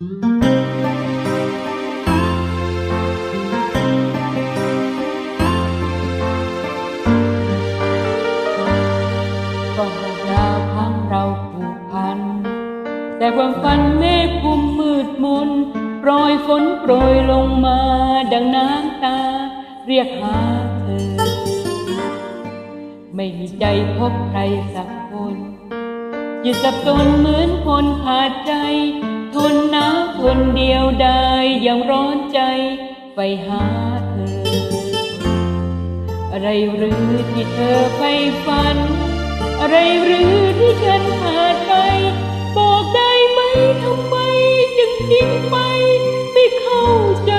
ก็ดาวพังเราผูกพัน แต่ความฝันเมฆคลุมมืดมนโปรยฝนโปรยลงมาดังน้ำตา เรียกหาเธอ ไม่มีใจพบใครสักคน อยู่สับสนเหมือนคนขาดใจ ทนหนาวทนเดียวได้ยังร้อนใจไปหาเธอ อะไรหรือที่เธอไปฝัน อะไรหรือที่ฉันขาดไป บอกได้ไหมทำไมจึงทิ้งไปไม่เข้าใจ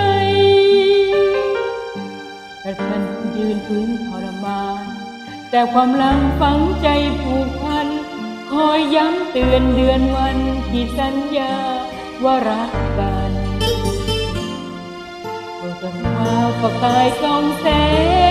แต่ฉันยืนพื้นทรมาน แต่ความลังฝังใจผูกพัน คอยย้ำเตือนเดือนวันที่สัญญา ว่ารักกันโปรดจงมาประกายกองแสง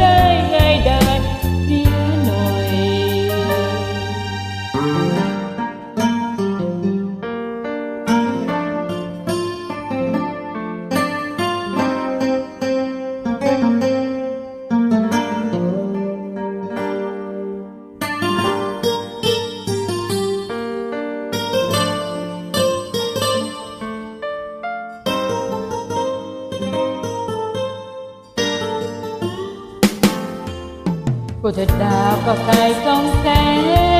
ตั ก็จะดาวก็กายสองแส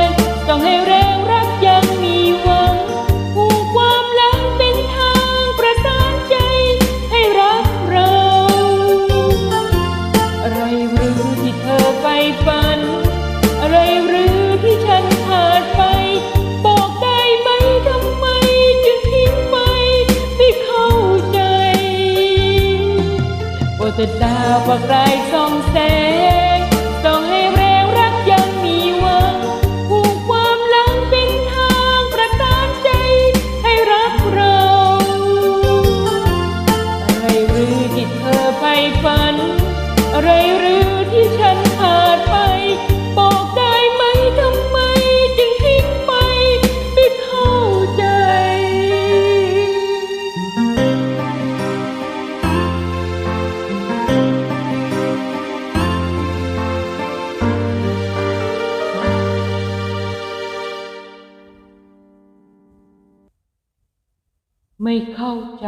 งต้องให้แรงรักยังมีหวังผูกความหลังเป็นทางประสานใจให้รักเราอะไรหรือที่เธอไปฝัน อะไรหรือที่ฉันขาดไป บอกได้ไหมทำไมจึงทิ้งไปไม่เข้าใจโปรดติดาวประกายสองแสง ไม่เข้าใจ